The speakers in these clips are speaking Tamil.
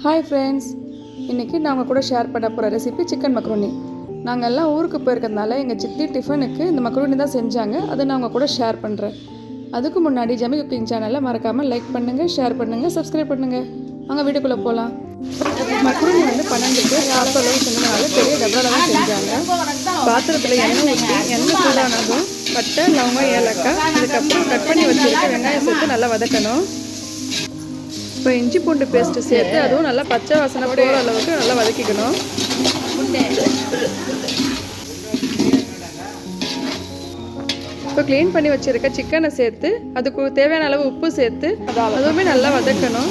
ஹாய் ஃப்ரெண்ட்ஸ் இன்றைக்கி நாங்கள் கூட ஷேர் பண்ண போகிற ரெசிபி சிக்கன் மக்ரோனி நாங்கள் எல்லாம் ஊருக்கு போயிருக்கிறதுனால எங்கள் சித்தி டிஃபனுக்கு இந்த மக்ரோனி தான் செஞ்சாங்க. அதை நான் உங்கள் கூட ஷேர் பண்ணுறேன் அதுக்கு முன்னாடி ஜமி குக்கிங் சேனலை மறக்காமல் லைக் பண்ணுங்கள் ஷேர் பண்ணுங்கள் சப்ஸ்கிரைப் பண்ணுங்கள் அங்கே வீட்டுக்குள்ளே போகலாம் மக்ரோனி வந்து பன்னெண்டு பேர் சாப்பிட்ட அளவு செஞ்சதுனால பெரிய டப்பாவில் தான் செஞ்சாங்க. பாத்திரத்தில் எண்ணெய் ஊற்றி எண்ணெய் சூடானதும் பட்டை லவங்கம் ஏலக்காய் அதுக்கப்புறம் கட் பண்ணி வச்சுருக்க வெங்காயம் சேர்த்து நல்லா வதக்கணும். இப்போ இஞ்சி பூண்டு பேஸ்ட்டு சேர்த்து அதுவும் நல்லா பச்சை வாசனை போகிற அளவுக்கு நல்லா வதக்கிக்கணும். இப்போ க்ளீன் பண்ணி வச்சுருக்க சிக்கனை சேர்த்து அதுக்கு தேவையான அளவு உப்பு சேர்த்து அதுவுமே நல்லா வதக்கணும்.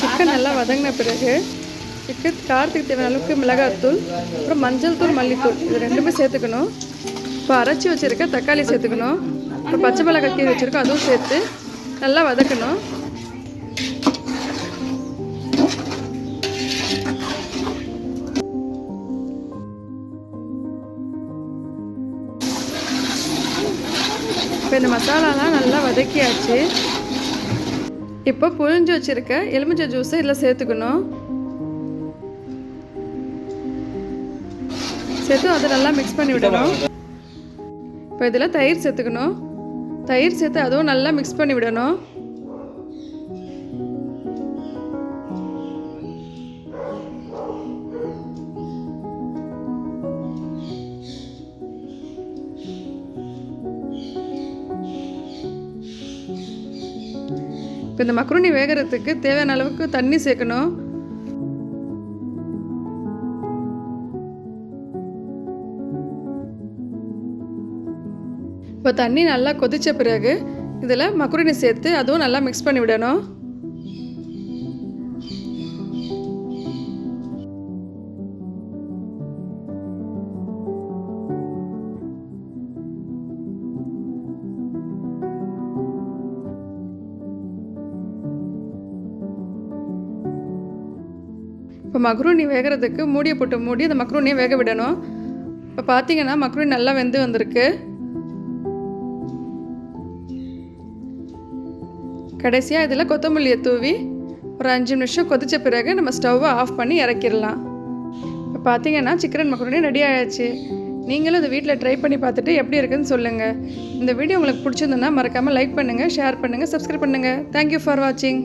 சிக்கன் நல்லா வதங்கின பிறகு சிக்கன் காரத்துக்கு தேவையான அளவுக்கு மிளகாத்தூள் அப்புறம் மஞ்சள் தூள் மல்லித்தூள் இது ரெண்டுமே சேர்த்துக்கணும். இப்போ அரைச்சி வச்சுருக்க தக்காளி சேர்த்துக்கணும். இப்போ பச்சை மிளகாய் கீரை வச்சுருக்கோம் அதுவும் சேர்த்து நல்லா வதக்கணும். இப்போ இந்த மசாலாலாம் நல்லா வதக்கியாச்சு. இப்போ புழிஞ்சு வச்சுருக்க எலுமிச்சை ஜூஸை இதில் சேர்த்துக்கணும். சேர்த்து அதை நல்லா மிக்ஸ் பண்ணி விடணும். இப்போ இதில் தயிர் சேர்த்துக்கணும். தயிர் சேர்த்து அதுவும் நல்லா மிக்ஸ் பண்ணி விடணும். இப்போ இந்த மக்ருனி வேகிறதுக்கு தேவையான அளவுக்கு தண்ணி சேர்க்கணும். இப்போ தண்ணி நல்லா கொதித்த பிறகு இதில் மக்குருனி சேர்த்து அதுவும் நல்லா மிக்ஸ் பண்ணி விடணும். இப்போ மக்ரூனி வேகிறதுக்கு மூடியை போட்டு மூடி அந்த மக்ரூனியை வேக விடணும். இப்போ பார்த்தீங்கன்னா மக்ரூனி நல்லா வெந்து வந்திருக்கு. கடைசியாக இதில் கொத்தமல்லியை தூவி ஒரு அஞ்சு நிமிஷம் கொதித்த பிறகு நம்ம ஸ்டவ்வை ஆஃப் பண்ணி இறக்கிடலாம். இப்போ பார்த்தீங்கன்னா சிக்கன் மக்ரோனி ரெடி ஆயாச்சு. நீங்களும் இந்த வீட்டில் ட்ரை பண்ணி பார்த்துட்டு எப்படி இருக்குன்னு சொல்லுங்கள் இந்த வீடியோ உங்களுக்கு பிடிச்சிருந்ததுன்னா மறக்காமல் லைக் பண்ணுங்கள் ஷேர் பண்ணுங்கள் சப்ஸ்கிரைப் பண்ணுங்கள் தேங்க்யூ ஃபார் வாட்சிங்